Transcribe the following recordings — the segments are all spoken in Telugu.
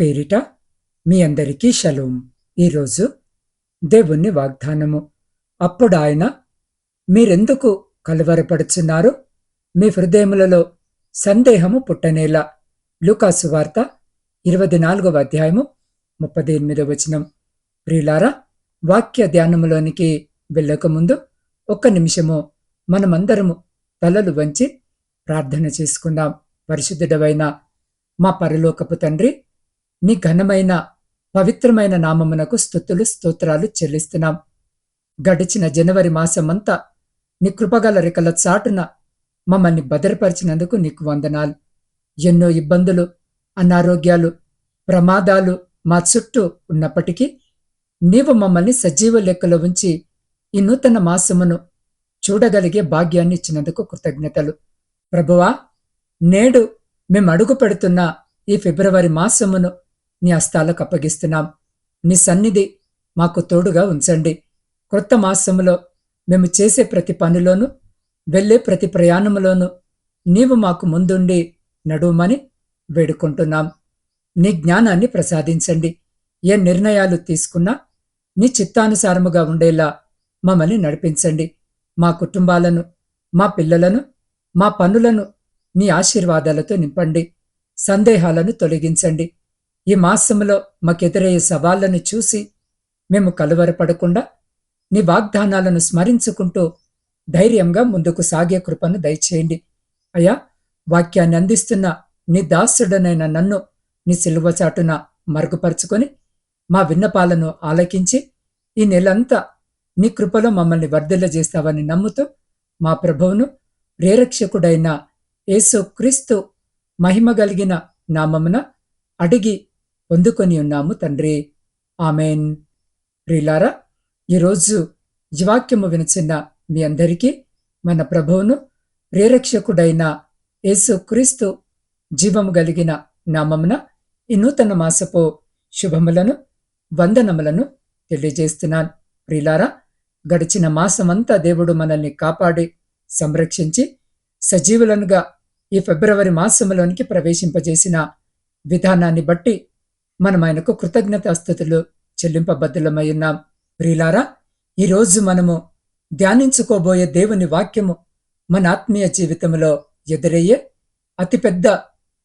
పేరిట మీ అందరికీ షలోం. ఈరోజు దేవుని వాగ్దానము. అప్పుడు ఆయన మీరెందుకు కలవరపడుచున్నారు మీ హృదయములలో సందేహము పుట్టనేలా. లూకాసు వార్త ఇరవై నాలుగవ అధ్యాయము ముప్పది ఎనిమిదవ వచనం. ప్రియులారా వాక్య ధ్యానములోనికి వెళ్ళకముందు ఒక్క నిమిషము మనమందరము తలలు వంచి ప్రార్థన చేసుకుందాం. పరిశుద్ధుడవైన మా పరలోకపు తండ్రి నీ ఘనమైన పవిత్రమైన నామమునకు స్థుతులు స్తోత్రాలు చెల్లిస్తున్నాం. గడిచిన జనవరి మాసమంతా నీ కృపగల రెక్కల చాటున మమ్మల్ని భద్రపరిచినందుకు నీకు వందనాలు. ఎన్నో ఇబ్బందులు అనారోగ్యాలు ప్రమాదాలు మా చుట్టూ ఉన్నప్పటికీ నీవు మమ్మల్ని సజీవ లెక్కలో ఉంచి ఈ నూతన మాసమును చూడగలిగే భాగ్యాన్ని ఇచ్చినందుకు కృతజ్ఞతలు. ప్రభువా నేడు మేము అడుగు పెడుతున్న ఈ ఫిబ్రవరి మాసమును నీ హస్తాలకు అప్పగిస్తున్నాం. నీ సన్నిధి మాకు తోడుగా ఉంచండి. క్రొత్త మాసములో మేము చేసే ప్రతి పనిలోనూ వెళ్ళే ప్రతి ప్రయాణములోనూ నీవు మాకు ముందుండి నడుమని వేడుకుంటున్నాం. నీ జ్ఞానాన్ని ప్రసాదించండి. ఏ నిర్ణయాలు తీసుకున్నా నీ చిత్తానుసారముగా ఉండేలా మమ్మల్ని నడిపించండి. మా కుటుంబాలను మా పిల్లలను మా పనులను నీ ఆశీర్వాదాలతో నింపండి. సందేహాలను తొలగించండి. ఈ మాసంలో మాకెదురయ్యే సవాళ్ళను చూసి మేము కలువరపడకుండా నీ వాగ్దానాలను స్మరించుకుంటూ ధైర్యంగా ముందుకు సాగే కృపను దయచేయండి. అయ్యా వాక్యాన్ని అందిస్తున్న నీ దాసుడనైన నన్ను నీ సిలువ చాటున మరుగుపరుచుకొని మా విన్నపాలను ఆలకించి ఈ నెలంతా నీ కృపలో మమ్మల్ని వర్ధిల్లజేస్తావని నమ్ముతూ మా ప్రభువును ప్రేరక్షకుడైన యేసు క్రీస్తు మహిమ కలిగిన నామమున అడిగి పొందుకొని ఉన్నాము తండ్రి. ఆమెన్. ప్రిలారా ఈరోజు జీవాక్యము వినిచిన మీ అందరికీ మన ప్రభువును ప్రేరక్షకుడైన యేసు క్రీస్తు జీవము కలిగిన నామమున ఈ నూతన మాసపు శుభములను వందనములను తెలియజేస్తున్నాను. ప్రిలారా గడిచిన మాసమంతా దేవుడు మనల్ని కాపాడి సంరక్షించి సజీవులనుగా ఈ ఫిబ్రవరి మాసంలోనికి ప్రవేశింపజేసిన విధానాన్ని బట్టి మనం ఆయనకు కృతజ్ఞతాస్థుతులు చెల్లింపబద్ధులమై ఉన్నాం ప్రియులారా ఈరోజు మనము ధ్యానించుకోబోయే దేవుని వాక్యము మన ఆత్మీయ జీవితంలో ఎదురయ్యే అతిపెద్ద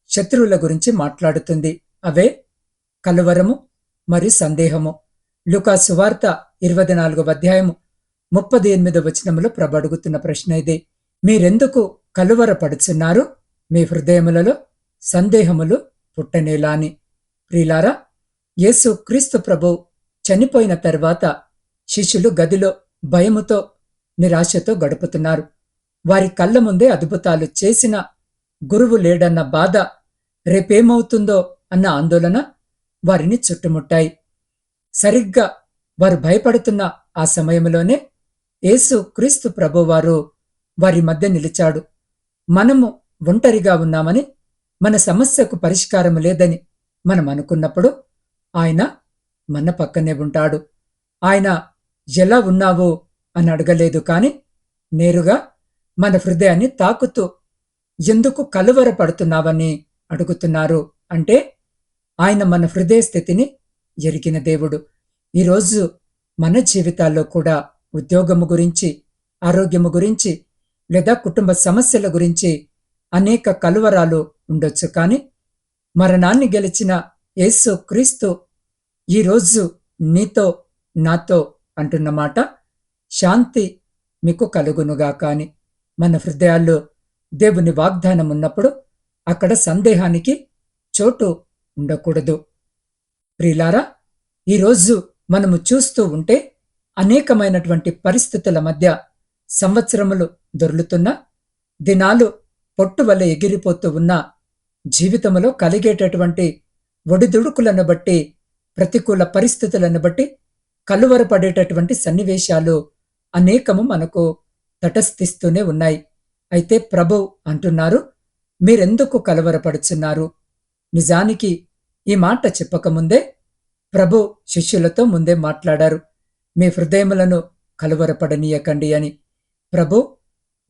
శత్రువుల గురించి మాట్లాడుతుంది. అవే కలువరము మరి సందేహము. లుకా సువార్త ఇరవై నాలుగవ అధ్యాయము ముప్పది ఎనిమిదవ వచనంలో ప్రభడుగుతున్న ప్రశ్న ఇది. మీరెందుకు కలువరపడుచున్నారు? మీ హృదయములలో సందేహములు పుట్టనేలాని. ప్రిలారా యేసు క్రీస్తు ప్రభు చనిపోయిన తర్వాత శిష్యులు గదిలో భయముతో నిరాశతో గడుపుతున్నారు. వారి కళ్ళ ముందే అద్భుతాలు చేసిన గురువు లేడన్న బాధ రేపేమవుతుందో అన్న ఆందోళన వారిని చుట్టుముట్టాయి. సరిగ్గా వారు భయపడుతున్న ఆ సమయంలోనే యేసు క్రీస్తు ప్రభువారు వారి మధ్య నిలిచాడు. మనము ఒంటరిగా ఉన్నామని మన సమస్యకు పరిష్కారం లేదని మనం అనుకున్నప్పుడు ఆయన మన పక్కనే ఉంటాడు. ఆయన ఎలా ఉన్నావు అని అడగలేదు కాని నేరుగా మన హృదయాన్ని తాకుతూ ఎందుకు కలువరపడుతున్నావని అడుగుతున్నారు. అంటే ఆయన మన హృదయ స్థితిని ఎరిగిన దేవుడు. ఈరోజు మన జీవితాల్లో కూడా ఉద్యోగము గురించి ఆరోగ్యము గురించి లేదా కుటుంబ సమస్యల గురించి అనేక కలువరాలు ఉండొచ్చు కానీ మరణాన్ని గెలిచిన యేసు క్రీస్తు ఈరోజు నీతో నాతో అంటున్నమాట శాంతి మీకు కలుగునుగా కాని మన హృదయాల్లో దేవుని వాగ్దానం ఉన్నప్పుడు అక్కడ సందేహానికి చోటు ఉండకూడదు. ప్రిలారా ఈరోజు మనము చూస్తూ ఉంటే అనేకమైనటువంటి పరిస్థితుల మధ్య సంవత్సరములు దొర్లుతున్న దినాలు పొట్టు వల్ల ఎగిరిపోతూ ఉన్న జీవితంలో కలిగేటటువంటి ఒడిదుడుకులను బట్టి ప్రతికూల పరిస్థితులను బట్టి కలువరపడేటటువంటి సన్నివేశాలు అనేకము మనకు తటస్థిస్తూనే ఉన్నాయి. అయితే ప్రభు అంటున్నారు మీరెందుకు కలవరపడుచున్నారు నిజానికి ఈ మాట చెప్పకముందే ప్రభు శిష్యులతో ముందే మాట్లాడారు. మీ హృదయములను కలువరపడనీయకండి అని. ప్రభు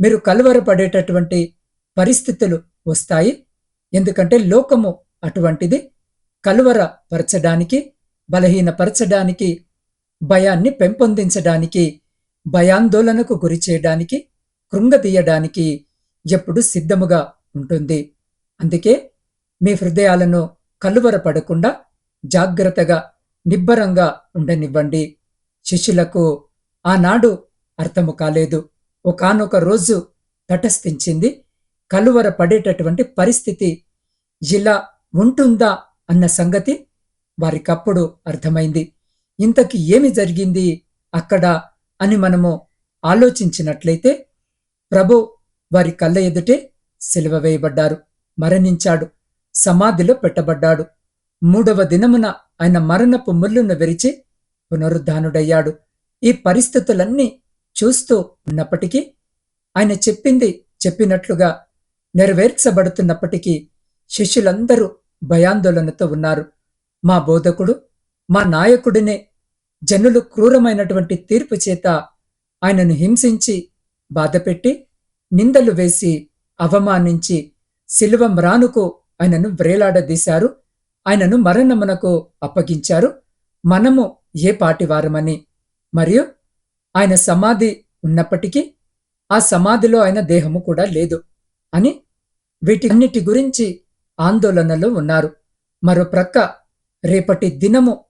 మీరు కలువరపడేటటువంటి పరిస్థితులు వస్తాయి. ఎందుకంటే లోకము అటువంటిది కలువరపరచడానికి బలహీనపరచడానికి భయాన్ని పెంపొందించడానికి భయాందోళనకు గురి చేయడానికి కృంగతీయడానికి ఎప్పుడు సిద్ధముగా ఉంటుంది. అందుకే మీ హృదయాలను కలువరపడకుండా జాగ్రత్తగా నిబ్బరంగా ఉండనివ్వండి. శిష్యులకు ఆనాడు అర్థము కాలేదు. ఒకానొక రోజు తటస్థించింది. కలువర పడేటటువంటి పరిస్థితి ఇలా ఉంటుందా అన్న సంగతి వారికప్పుడు అర్థమైంది. ఇంతకి ఏమి జరిగింది అక్కడ అని మనము ఆలోచించినట్లయితే ప్రభు వారి కళ్ళ ఎదుటే సిలువ వేయబడ్డారు. మరణించాడు. సమాధిలో పెట్టబడ్డాడు. మూడవ దినమున ఆయన మరణపు ముళ్ళును విరిచి పునరుద్ధానుడయ్యాడు. ఈ పరిస్థితులన్నీ చూస్తూ ఉన్నప్పటికీ ఆయన చెప్పింది చెప్పినట్లుగా నెరవేర్చబడుతున్నప్పటికీ శిష్యులందరూ భయాందోళనతో ఉన్నారు. మా బోధకుడు మా నాయకుడినే జనులు క్రూరమైనటువంటి తీర్పు చేత ఆయనను హింసించి బాధపెట్టి నిందలు వేసి అవమానించి శిలువ మ్రానుకు ఆయనను వ్రేలాడదీశారు. ఆయనను మరణమునకు అప్పగించారు. మనము ఏ పాటివారమని. మరియు ఆయన సమాధి ఉన్నప్పటికీ ఆ సమాధిలో ఆయన దేహము కూడా లేదు. అని వీటన్నిటి గురించి ఆందోళనలో ఉన్నారు. మరో ప్రక్క రేపటి దినము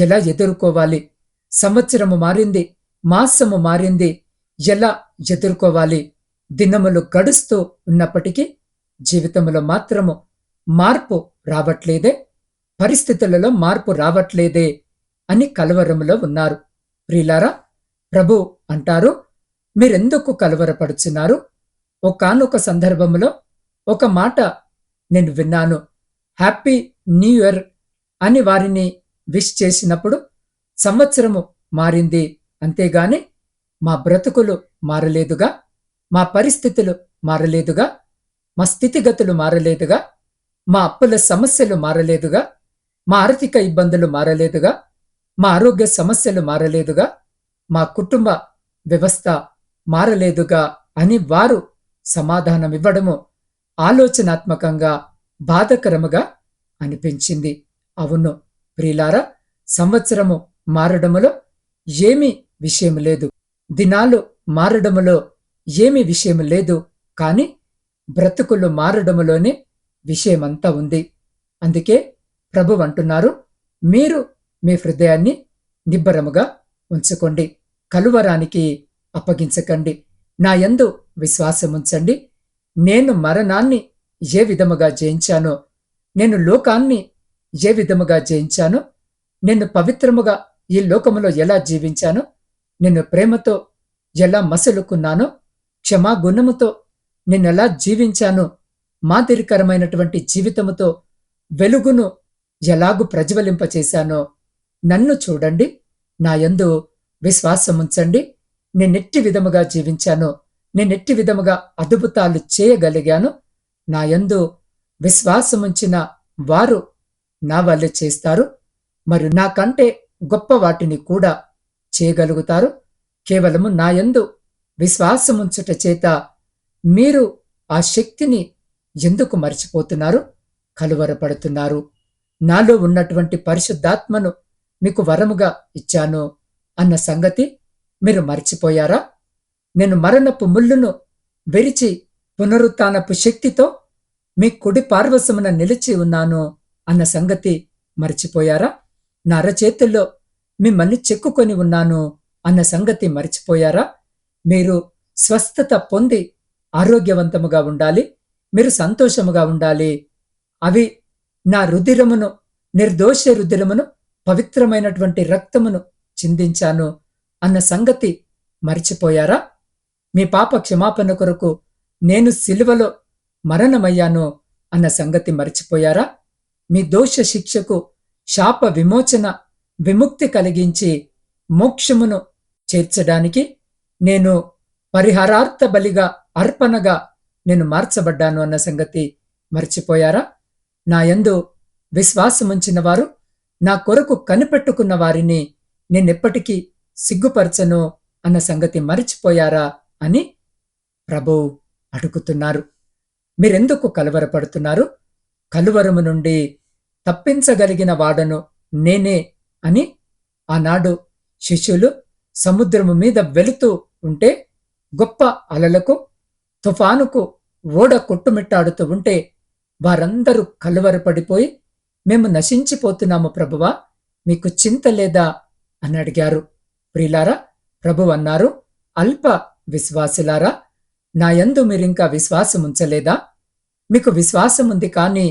ఎలా ఎదుర్కోవాలి? సంవత్సరము మారింది మాసము మారింది ఎలా ఎదుర్కోవాలి? దినములు గడుస్తూ ఉన్నప్పటికీ జీవితంలో మాత్రము మార్పు రావట్లేదే పరిస్థితులలో మార్పు రావట్లేదే అని కలవరములో ఉన్నారు. ప్రిలారా ప్రభు అంటారు మీరెందుకు కలవరపడుచున్నారు? ఒకనొక సందర్భంలో ఒక మాట నేను విన్నాను. హ్యాపీ న్యూ ఇయర్ అని వారిని విష్ చేసినప్పుడు సంవత్సరము మారింది. అంతేగాని మా బ్రతుకులు మారలేదుగా మా పరిస్థితులు మారలేదుగా మా స్థితిగతులు మారలేదుగా మా అప్పుల సమస్యలు మారలేదుగా మా ఆర్థిక ఇబ్బందులు మారలేదుగా మా ఆరోగ్య సమస్యలు మారలేదుగా మా కుటుంబ వ్యవస్థ మారలేదుగా అని వారు సమాధానమివ్వడము ఆలోచనాత్మకంగా బాధకరముగా అనిపించింది. అవును ప్రియులారా సంవత్సరము మారడములో ఏమీ విషయం లేదు. దినాలు మారడములో ఏమీ విషయం లేదు. కాని బ్రతుకులు మారడములోనే విషయమంతా ఉంది. అందుకే ప్రభు అంటున్నారు మీరు మీ హృదయాన్ని నిబ్బరముగా ఉంచుకోండి. కలువరానికి అప్పగించకండి. నా యందు విశ్వాసముంచండి. నేను మరణాన్ని ఏ విధముగా జయించానో నేను లోకాన్ని ఏ విధముగా జయించానో నేను పవిత్రముగా ఈ లోకములో ఎలా జీవించానో నేను ప్రేమతో ఎలా మసలుకున్నానో క్షమాగుణముతో నేనెలా జీవించానో మాదిరికరమైనటువంటి జీవితముతో వెలుగును ఎలాగు ప్రజ్వలింపచేశానో నన్ను చూడండి. నా యందు విశ్వాసముంచండి. నేనెట్టి విధముగా జీవించానో నేనెట్టి విధముగా అద్భుతాలు చేయగలిగాను నా యందు విశ్వాసముంచిన వారు నా వల్లే చేస్తారు. మరి నాకంటే గొప్ప వాటిని కూడా చేయగలుగుతారు. కేవలము నా యందు విశ్వాసముంచుట చేత మీరు ఆ శక్తిని ఎందుకు మర్చిపోతున్నారు? కలువరపడుతున్నారు. నాలో ఉన్నటువంటి పరిశుద్ధాత్మను మీకు వరముగా ఇచ్చాను అన్న సంగతి మీరు మర్చిపోయారా? నేను మరణపు ముళ్ళును వెరిచి పునరుత్నపు శక్తితో మీ కుడి పార్వశమున నిలిచి ఉన్నాను అన్న సంగతి మర్చిపోయారా? నా అరచేతుల్లో మిమ్మల్ని చెక్కుకొని ఉన్నాను అన్న సంగతి మర్చిపోయారా? మీరు స్వస్థత పొంది ఆరోగ్యవంతముగా ఉండాలి మీరు సంతోషముగా ఉండాలి. అవి నా రుధిరమును నిర్దోష రుధిరమును పవిత్రమైనటువంటి రక్తమును చిందించాను. అన్న సంగతి మర్చిపోయారా? మీ పాప క్షమాపణ కొరకు నేను సిలువలో మరణమయ్యాను అన్న సంగతి మర్చిపోయారా? మీ దోష శిక్షకు శాప విమోచన విముక్తి కలిగించి మోక్షమును చేర్చడానికి నేను పరిహారార్థ బలిగా అర్పణగా నేను మార్చబడ్డాను అన్న సంగతి మర్చిపోయారా? నా యందు విశ్వాసముంచిన వారు నా కొరకు కనిపెట్టుకున్న వారిని నేనెప్పటికీ సిగ్గుపరచను అన్న సంగతి మరిచిపోయారా అని ప్రభువు అడుగుతున్నారు. మీరెందుకు కలవరపడుతున్నారు? కలువరము నుండి తప్పించగలిగిన వాడను నేనే అని ఆనాడు శిష్యులు సముద్రము మీద వెళుతూ ఉంటే గొప్ప అలలకు తుఫానుకు ఓడ కొట్టుమిట్టాడుతూ ఉంటే వారందరూ కలువరపడిపోయి మేము నశించిపోతున్నాము ప్రభువా మీకు చింత లేదా? అని అడిగారు. ప్రిలారా ప్రభు అన్నారు అల్ప విశ్వాసులారా నా యందు మీరింకా విశ్వాసం ఉంచలేదా మీకు విశ్వాసం ఉంది కానీ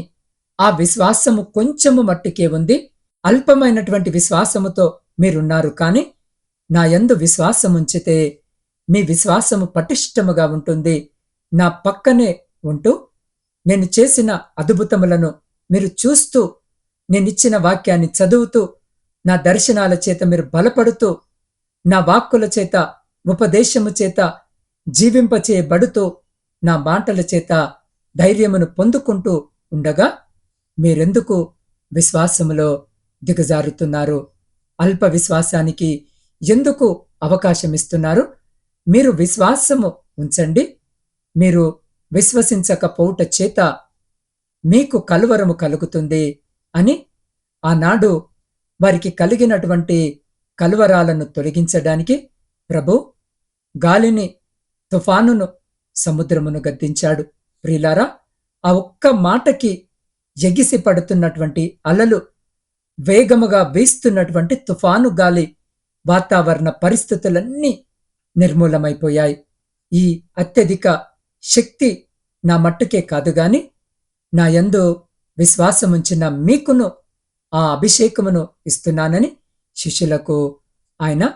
ఆ విశ్వాసము కొంచెము మట్టికే ఉంది అల్పమైనటువంటి విశ్వాసముతో మీరున్నారు కానీ నా యందు విశ్వాసం ఉంచితే మీ విశ్వాసము పటిష్టముగా ఉంటుంది నా పక్కనే ఉంటూ నేను చేసిన అద్భుతములను మీరు చూస్తూ నేనిచ్చిన వాక్యాన్ని చదువుతూ నా దర్శనాల చేత మీరు బలపడుతూ నా వాక్కుల చేత ఉపదేశము చేత జీవింపచేయబడుతూ నా మాటల చేత ధైర్యమును పొందుకుంటూ ఉండగా మీరెందుకు విశ్వాసములో దిగజారుతున్నారు? అల్ప విశ్వాసానికి ఎందుకు అవకాశం ఇస్తున్నారు మీరు విశ్వాసము ఉంచండి. మీరు విశ్వసించకపోవుట చేత మీకు కలువరము కలుగుతుంది అని ఆనాడు వారికి కలిగినటువంటి కలువరాలను తొలగించడానికి ప్రభు గాలిని తుఫానును సముద్రమును గద్దించాడు. ప్రిలారా ఆ ఒక్క మాటకి ఎగిసి పడుతున్నటువంటి అలలు వేగముగా వీస్తున్నటువంటి తుఫాను గాలి వాతావరణ పరిస్థితులన్నీ నిర్మూలమైపోయాయి. ఈ అత్యధిక శక్తి నా మట్టుకే కాదు గాని నా యందు విశ్వాసముంచిన మీకును ఆ అభిషేకమును ఇస్తున్నానని శిష్యులకు ఆయన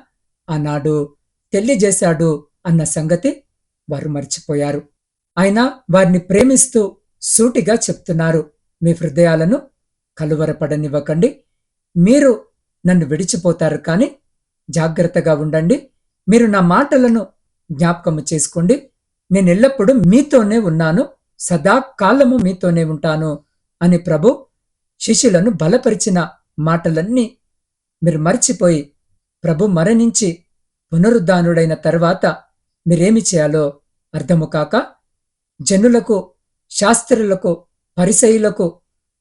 ఆనాడు తెలియజేశాడు అన్న సంగతి వారు మర్చిపోయారు. ఆయన వారిని ప్రేమిస్తూ సూటిగా చెప్తున్నారు. మీ హృదయాలను కలువరపడనివ్వకండి. మీరు నన్ను విడిచిపోతారు కానీ జాగ్రత్తగా ఉండండి. మీరు నా మాటలను జ్ఞాపకము చేసుకోండి. నేను ఎల్లప్పుడూ మీతోనే ఉన్నాను. సదాకాలము మీతోనే ఉంటాను అని ప్రభు శిష్యులను బలపరిచిన మాటలన్నీ మీరు మర్చిపోయి ప్రభు మరణించి పునరుద్ధానుడైన తర్వాత మీరేమి చేయాలో అర్థము కాక జనులకు శాస్త్రులకు పరిసయులకు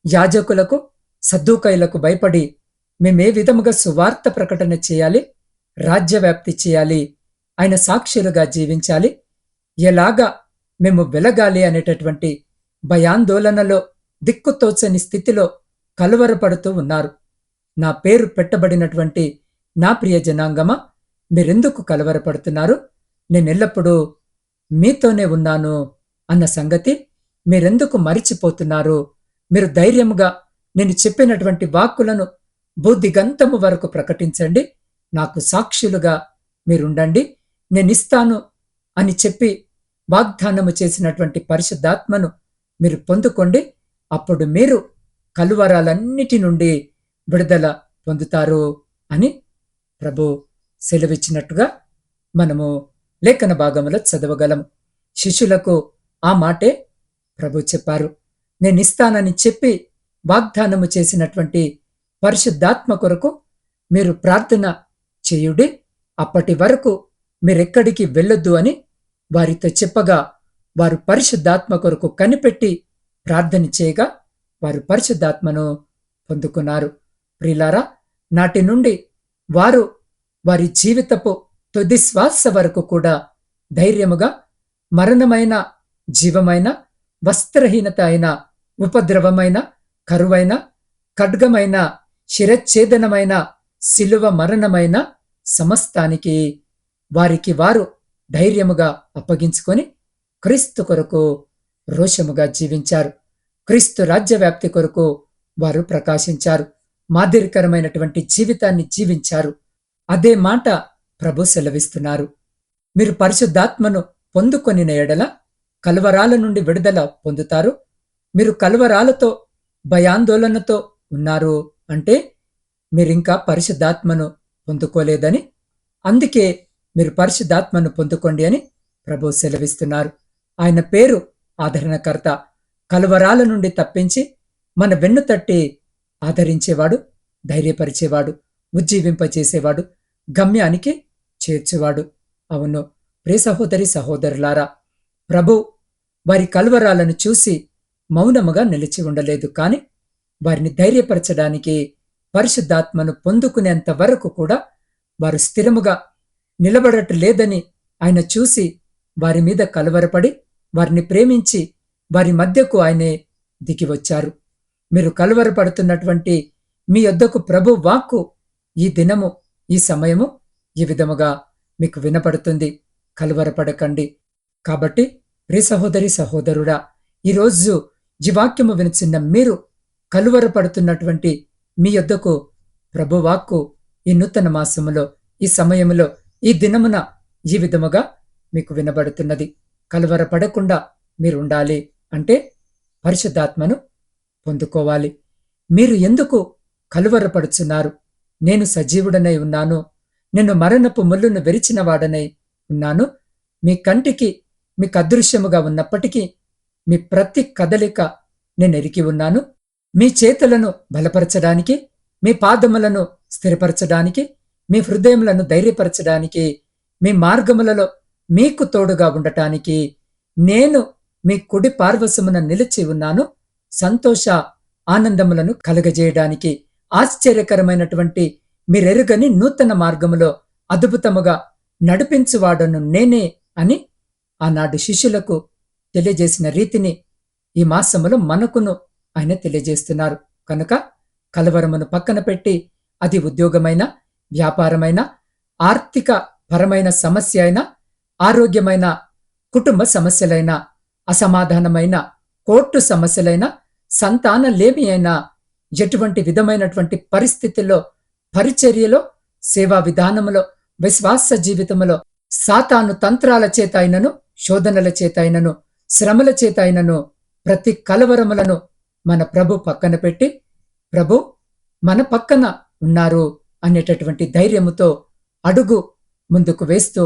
యాజకులకు సద్దుకైలకు భయపడి మేమే విధముగా సువార్త ప్రకటన చేయాలి రాజ్యవ్యాప్తి చేయాలి ఆయన సాక్షులుగా జీవించాలి ఎలాగా మేము వెలగాలి అనేటటువంటి భయాందోళనలో దిక్కుతోచని స్థితిలో కలువరపడుతూ ఉన్నారు. నా పేరు పెట్టబడినటువంటి నా ప్రియ జనాంగమా మీరెందుకు కలవరపడుతున్నారు? నేనెల్లప్పుడూ మీతోనే ఉన్నాను అన్న సంగతి మీరెందుకు మరిచిపోతున్నారు? మీరు ధైర్యముగా నేను చెప్పినటువంటి వాక్కులను బుద్ధిగంతము వరకు ప్రకటించండి. నాకు సాక్షులుగా మీరుండండి. నేనిస్తాను అని చెప్పి వాగ్దానము చేసినటువంటి పరిశుద్ధాత్మను మీరు పొందుకోండి. అప్పుడు మీరు కలువరాలన్నిటి నుండి విడుదల పొందుతారు అని ప్రభు సెలవిచ్చినట్టుగా మనము లేఖన భాగంలో చదవగలము శిష్యులకు ఆ మాటే ప్రభు చెప్పారు. నేను ఇస్తానని చెప్పి వాగ్దానము చేసినటువంటి పరిశుద్ధాత్మ కొరకు మీరు ప్రార్థన చేయుడి అప్పటి వరకు మీరెక్కడికి వెళ్ళొద్దు అని వారితో చెప్పగా వారు పరిశుద్ధాత్మ కొరకు కనిపెట్టి ప్రార్థన చేయగా వారు పరిశుద్ధాత్మను పొందుకున్నారు. ప్రిలారా నాటి నుండి వారు వారి జీవితపు తుది శ్వాస వరకు కూడా ధైర్యముగా మరణమైన జీవమైన వస్త్రహీనత అయిన ఉపద్రవమైన కరువైన ఖడ్గమైన శిరచ్ఛేదనమైన శిలువ మరణమైన సమస్తానికి వారికి వారు ధైర్యముగా అప్పగించుకొని క్రీస్తు కొరకు రోషముగా జీవించారు. క్రీస్తు రాజ్యవ్యాప్తి కొరకు వారు ప్రకాశించారు. మాదిరికరమైనటువంటి జీవితాన్ని జీవించారు. అదే మాట ప్రభు సెలవిస్తున్నారు. మీరు పరిశుద్ధాత్మను పొందుకొని ఎడల కలవరాల నుండి విడుదల పొందుతారు. మీరు కలవరాలతో భయాందోళనతో ఉన్నారు అంటే మీరింకా పరిశుద్ధాత్మను పొందుకోలేదని అందుకే మీరు పరిశుద్ధాత్మను పొందుకోండి అని ప్రభు సెలవిస్తున్నారు. ఆయన పేరు ఆదరణకర్త. కలవరాల నుండి తప్పించి మన వెన్ను తట్టి ఆదరించేవాడు ధైర్యపరిచేవాడు ఉజ్జీవింపచేసేవాడు గమ్యానికి చేర్చేవాడు. అవును ప్రే సహోదరి సహోదరులారా ప్రభు వారి కలువరాలను చూసి మౌనముగా నిలిచి ఉండలేదు. కాని వారిని ధైర్యపరచడానికి పరిశుద్ధాత్మను పొందుకునేంత వరకు కూడా వారు స్థిరముగా నిలబడట లేదని ఆయన చూసి వారి మీద కలవరపడి వారిని ప్రేమించి వారి మధ్యకు ఆయనే దిగివచ్చారు మీరు కలవరపడుతున్నటువంటి మీ యొద్దకు ప్రభు వాక్కు ఈ దినము ఈ సమయము ఈ విధముగా మీకు వినపడుతుంది. కలవరపడకండి. కాబట్టి ప్రియ సహోదరి సహోదరుడా ఈరోజు జీవాక్యము వినిచిన్న మీరు కలువరపడుతున్నటువంటి మీ యొద్దకు ప్రభువాక్కు ఈ నూతన మాసములో ఈ సమయములో ఈ దినమున ఈ విధముగా మీకు వినబడుతున్నది. కలువరపడకుండా మీరు ఉండాలి అంటే పరిశుద్ధాత్మను పొందుకోవాలి. మీరు ఎందుకు కలువరపడుచున్నారు? నేను సజీవుడనై ఉన్నాను. నేను మరణపు ముళ్ళును వెరిచిన వాడనై ఉన్నాను. మీ కంటికి మీకు అదృశ్యముగా ఉన్నప్పటికీ మీ ప్రతి కదలిక నేను ఎరికి ఉన్నాను. మీ చేతులను బలపరచడానికి మీ పాదములను స్థిరపరచడానికి మీ హృదయములను ధైర్యపరచడానికి మీ మార్గములలో మీకు తోడుగా ఉండటానికి నేను మీ కుడి పార్వశమున నిలిచి ఉన్నాను. సంతోష ఆనందములను కలగజేయడానికి ఆశ్చర్యకరమైనటువంటి మీరెరుగని నూతన మార్గములో అద్భుతముగా నడిపించువాడను నేనే అని ఆనాడు శిష్యులకు తెలియజేసిన రీతిని ఈ మాసములో మనకును ఆయన తెలియజేస్తున్నారు. కనుక కలవరమును పక్కన పెట్టి అది ఉద్యోగమైన వ్యాపారమైన ఆర్థిక పరమైన సమస్య అయినా ఆరోగ్యమైన కుటుంబ సమస్యలైన అసమాధానమైన కోర్టు సమస్యలైన సంతానలేమి అయినా ఎటువంటి విధమైనటువంటి పరిస్థితుల్లో పరిచర్యలో సేవా విధానములో విశ్వాస జీవితములో సాతాను తంత్రాల చేత అయినను శోధనల చేత అయినను శ్రమల చేత అయినను ప్రతి కలవరములను మన ప్రభు పక్కన పెట్టి ప్రభు మన పక్కన ఉన్నారు అనేటటువంటి ధైర్యముతో అడుగు ముందుకు వేస్తూ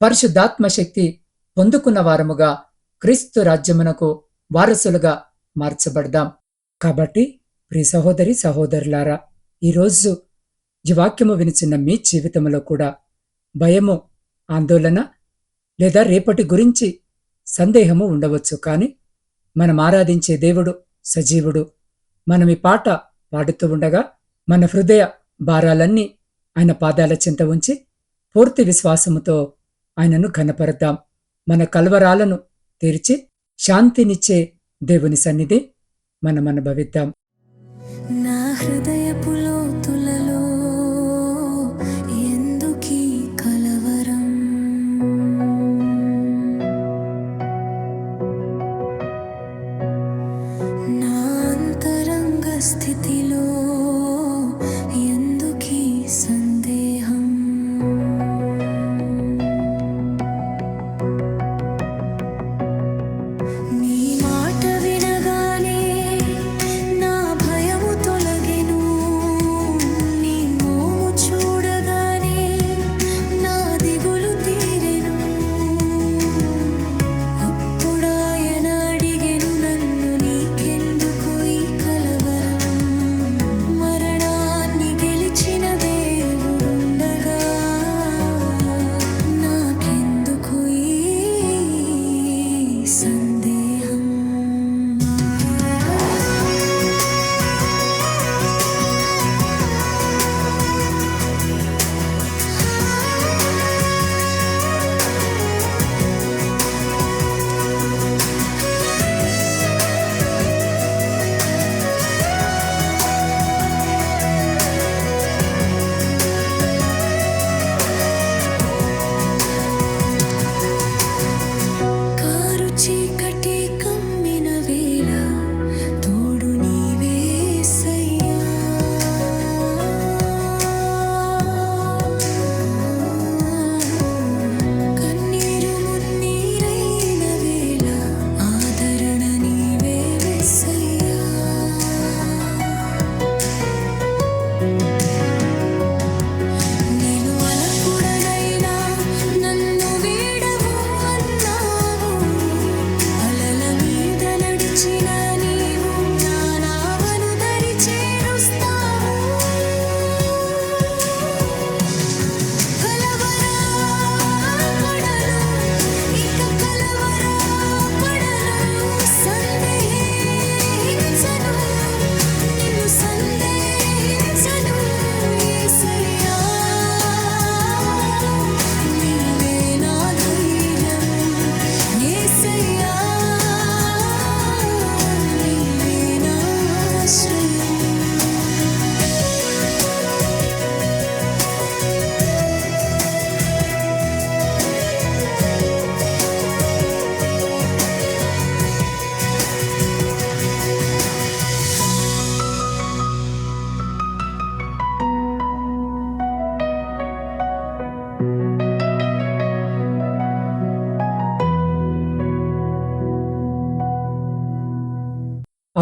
పరిశుద్ధాత్మ శక్తి పొందుకున్న వారముగా క్రీస్తు రాజ్యమునకు వారసులుగా మార్చబడదాం. కాబట్టి ప్రి సహోదరి సహోదరులారా ఈరోజు జీవాక్యము వినిచిన మీ జీవితంలో కూడా భయము ఆందోళన లేదా రేపటి గురించి సందేహము ఉండవచ్చు. కానీ మనం ఆరాధించే దేవుడు సజీవుడు మనం ఈ పాట పాడుతూ ఉండగా మన హృదయ భారాలన్నీ ఆయన పాదాల చింత ఉంచి పూర్తి విశ్వాసముతో ఆయనను ఘనపరుద్దాం. మన కలవరాలను తీర్చి శాంతినిచ్చే దేవుని సన్నిధి. మనం అనుభవిద్దాం నా హృదయపు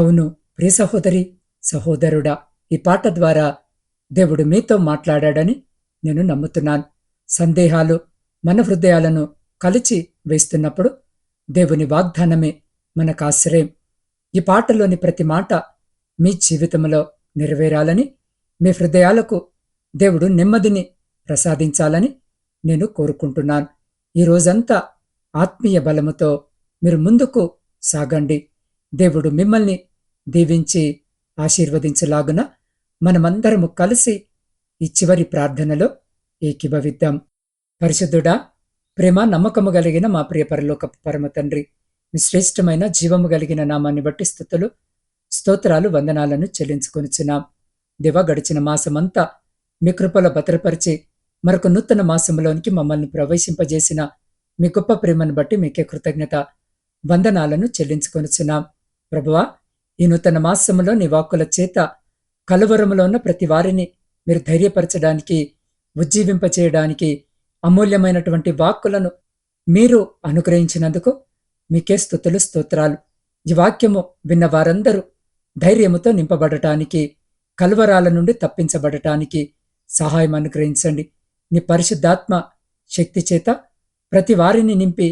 అవును. ప్రియ సహోదరి సహోదరుడా ఈ పాట ద్వారా దేవుడు మీతో మాట్లాడాడని నేను నమ్ముతున్నాను. సందేహాలు మన హృదయాలను కలిచి వేస్తున్నప్పుడు దేవుని వాగ్దానమే మనకు ఆశ్రయం. ఈ పాటలోని ప్రతి మాట మీ జీవితంలో నెరవేరాలని మీ హృదయాలకు దేవుడు నెమ్మదిని ప్రసాదించాలని నేను కోరుకుంటున్నాను. ఈ రోజంతా ఆత్మీయ బలముతో మీరు ముందుకు సాగండి. దేవుడు మిమ్మల్ని దీవించి ఆశీర్వదించలాగున మనమందరము కలిసి ఈ చివరి ప్రార్థనలో ఏకీభవిద్దాం. పరిశుద్ధుడా ప్రేమ నమ్మకము కలిగిన మా ప్రియ పరలోక పరమ తండ్రి మీ శ్రేష్టమైన జీవము కలిగిన నామాన్ని బట్టి స్థుతులు స్తోత్రాలు వందనాలను చెల్లించుకొనిచున్నాం. దివ గడిచిన మాసమంతా మీ కృపలో భద్రపరిచి మరొక నూతన మాసంలోనికి మమ్మల్ని ప్రవేశింపజేసిన మీ గొప్ప ప్రేమను బట్టి మీకే కృతజ్ఞత వందనాలను చెల్లించుకొనిచున్నాం. ప్రభువా ఈ నూతన మాసములో నీ వాక్కుల చేత కలువరములో ఉన్న ప్రతి వారిని మీరు ధైర్యపరచడానికి ఉజ్జీవింపచేయడానికి అమూల్యమైనటువంటి వాక్కులను మీరు అనుగ్రహించినందుకు మీకే స్థుతులు స్తోత్రాలు. ఈ వాక్యము విన్న వారందరూ ధైర్యముతో నింపబడటానికి కలువరాల నుండి తప్పించబడటానికి సహాయం అనుగ్రహించండి. నీ పరిశుద్ధాత్మ శక్తి చేత ప్రతి వారిని నింపి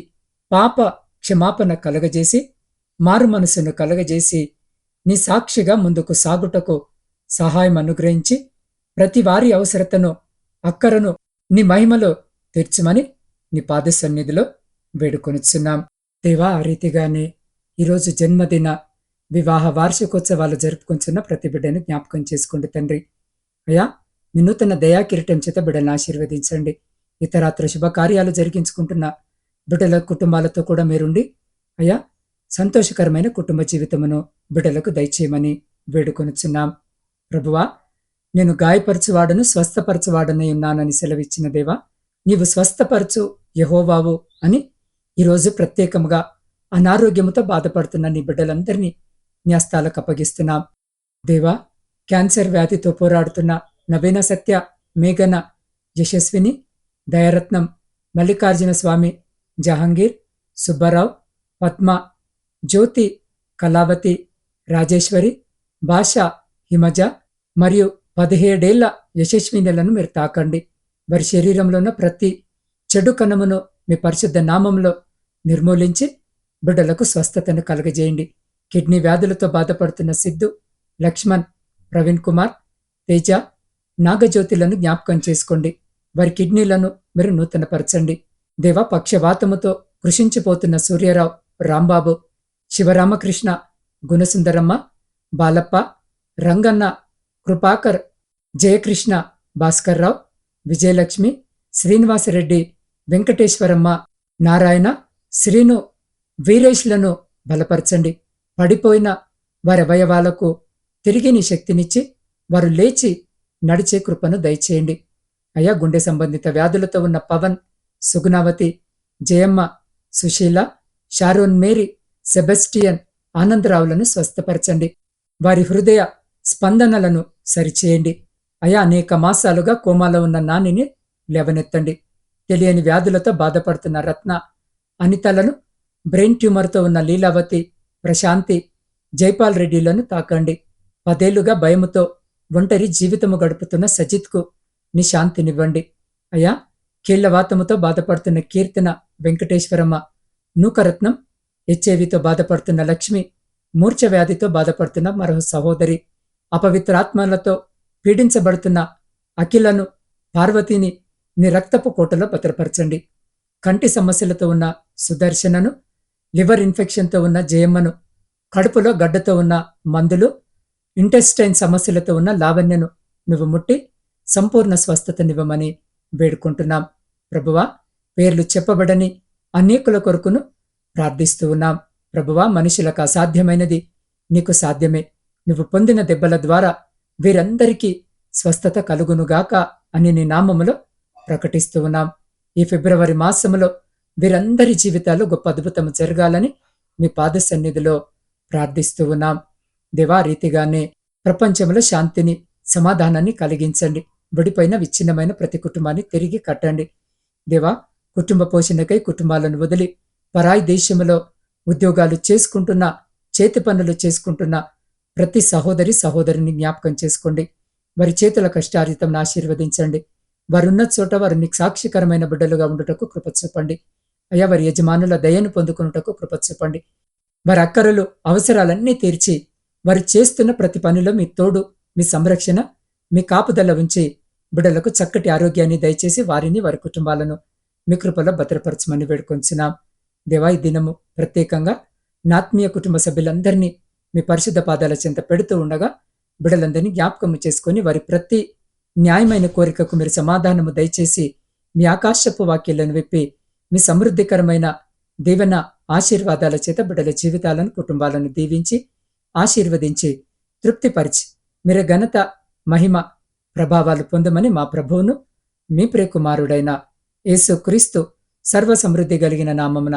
పాప క్షమాపణ కలగజేసి మారు మనసును కలగజేసి నీ సాక్షిగా ముందుకు సాగుటకు సహాయం అనుగ్రహించి ప్రతి వారి అవసరతను అక్కరను నీ మహిమలో తీర్చమని నీ పాద సన్నిధిలో వేడుకొనిచున్నాం. దేవా ఆ రీతిగానే ఈరోజు జన్మదిన వివాహ వార్షికోత్సవాలు జరుపుకుంటున్న ప్రతి బిడ్డను జ్ఞాపకం చేసుకోండి తండ్రి. అయ్యా మీ నూతన దయా కిరీటం చేత బిడ్డను ఆశీర్వదించండి. ఇతరాత్ర శుభకార్యాలు జరిగించుకుంటున్న బిడ్డల కుటుంబాలతో కూడా మీరుండి అయ్యా సంతోషకరమైన కుటుంబ జీవితమును బిడ్డలకు దయచేయమని వేడుకొనుచున్నాం. ప్రభువా నేను గాయపరచువాడను స్వస్థపరచువాడనై ఉన్నానని సెలవిచ్చిన దేవా నీవు స్వస్థపరచు యహోవావు అని ఈరోజు ప్రత్యేకముగా అనారోగ్యముతో బాధపడుతున్న నీ బిడ్డలందరినీ న్యాస్తాలకు అప్పగిస్తున్నాం. దేవా క్యాన్సర్ వ్యాధితో పోరాడుతున్న నవీన సత్య మేఘన యశస్విని దయరత్నం మల్లికార్జున స్వామి జహాంగీర్ సుబ్బారావు పద్మ జ్యోతి కళావతి రాజేశ్వరి భాష హిమజ మరియు పదిహేడేళ్ళ యశస్వినులను మీరు తాకండి. వారి శరీరంలో ఉన్న ప్రతి చెడు కణమును మీ పరిశుద్ధ నామంలో నిర్మూలించి బిడ్డలకు స్వస్థతను కలగజేయండి. కిడ్నీ వ్యాధులతో బాధపడుతున్న సిద్ధు లక్ష్మణ్ ప్రవీణ్ కుమార్ తేజ నాగజ్యోతిలను జ్ఞాపకం చేసుకోండి. వారి కిడ్నీలను మీరు నూతనపరచండి. దేవ పక్షవాతముతో కృషించిపోతున్న సూర్యరావు రాంబాబు శివరామకృష్ణ గుణసుందరమ్మ బాలప్ప రంగన్న కృపాకర్ జయకృష్ణ భాస్కర్రావు విజయలక్ష్మి శ్రీనివాసరెడ్డి వెంకటేశ్వరమ్మ నారాయణ శ్రీను వీరేష్లను బలపరచండి. పడిపోయిన వారి అవయవాలకు తిరిగి నీ శక్తినిచ్చి వారు లేచి నడిచే కృపను దయచేయండి. అయ్యా గుండె సంబంధిత వ్యాధులతో ఉన్న Pavan Sugunavathi Jayamma Sushila Sharon Mary Sebastian ఆనందరావులను స్వస్థపరచండి. వారి హృదయ స్పందనలను సరిచేయండి. అయా అనేక మాసాలుగా కోమాలో ఉన్న నానిని లేవనెత్తండి. తెలియని వ్యాధులతో బాధపడుతున్న రత్న అనితలను బ్రెయిన్ ట్యూమర్తో ఉన్న లీలావతి ప్రశాంతి జైపాల్ రెడ్డిలను తాకండి. పదేళ్ళుగా భయముతో ఒంటరి జీవితము గడుపుతున్న సజిత్కు నీ శాంతినివ్వండి అయ్యా కీళ్ళవాతముతో బాధపడుతున్న కీర్తన వెంకటేశ్వరమ్మ నూకరత్నం హెచ్ఐవితో బాధపడుతున్న లక్ష్మి మూర్ఛ వ్యాధితో బాధపడుతున్న మరో సహోదరి అపవిత్రాత్మలతో పీడించబడుతున్న అఖిలను పార్వతిని నీ రక్తపు కోటలో భద్రపరచండి. కంటి సమస్యలతో ఉన్న సుదర్శనను లివర్ ఇన్ఫెక్షన్తో ఉన్న జయమ్మను కడుపులో గడ్డతో ఉన్న మందులు ఇంటెస్టైన్ సమస్యలతో ఉన్న లావణ్యను నువ్వు ముట్టి సంపూర్ణ స్వస్థతనివ్వమని వేడుకుంటున్నాం. ప్రభువా పేర్లు చెప్పబడని అనేకుల కొరకును ప్రార్థిస్తూ ఉన్నాం. ప్రభువా మనుషులకు అసాధ్యమైనది నీకు సాధ్యమే. నువ్వు పొందిన దెబ్బల ద్వారా వీరందరికీ స్వస్థత కలుగునుగాక అని నీ నామములో ప్రకటిస్తూ ఉన్నాం. ఈ ఫిబ్రవరి మాసములో వీరందరి జీవితాలు గొప్ప అద్భుతం జరగాలని మీ పాద సన్నిధిలో ప్రార్థిస్తూ ఉన్నాం. దివా రీతిగానే ప్రపంచంలో శాంతిని సమాధానాన్ని కలిగించండి. విడిపోయిన విచ్ఛిన్నమైన ప్రతి కుటుంబాన్ని తిరిగి కట్టండి. దేవా కుటుంబ పోషణకై కుటుంబాలను వదిలి పరాయి దేశంలో ఉద్యోగాలు చేసుకుంటున్న చేతి పనులు చేసుకుంటున్న ప్రతి సహోదరి సహోదరుని జ్ఞాపకం చేసుకోండి. వారి చేతుల కష్టార్జితం ఆశీర్వదించండి. వారున్న చోట వారు నీకు సాక్షికరమైన బిడ్డలుగా ఉండుటకు కృప చూపండి. అయ్యా వారి యజమానుల దయను పొందుకున్నటకు కృప చూపండి. వారి అక్కరలు అవసరాలన్నీ తీర్చి వారు చేస్తున్న ప్రతి పనిలో మీ తోడు మీ సంరక్షణ మీ కాపుదల ఉంచి బిడ్డలకు చక్కటి ఆరోగ్యాన్ని దయచేసి వారిని వారి కుటుంబాలను మీ కృపలో భద్రపరచమని వేడుకొంచున్నాం. దేవా ఈ దినము ప్రత్యేకంగా నాత్మీయ కుటుంబ సభ్యులందరినీ మీ పరిశుద్ధ పాదాల చెంత పెడుతూ ఉండగా బిడలందరినీ జ్ఞాపకము చేసుకొని వారి ప్రతి న్యాయమైన కోరికకు మీరు సమాధానము దయచేసి మీ ఆకాశపు వాక్యాలను విప్పి మీ సమృద్ధికరమైన దీవెన ఆశీర్వాదాల చేత బిడ్డల జీవితాలను కుటుంబాలను దీవించి ఆశీర్వదించి తృప్తిపరిచి మీరు ఘనత మహిమ ప్రభావాలు పొందమని మా ప్రభువును మీ ప్రియకుమారుడైన యేసు క్రీస్తు సర్వ సమృద్ధి కలిగిన నామమున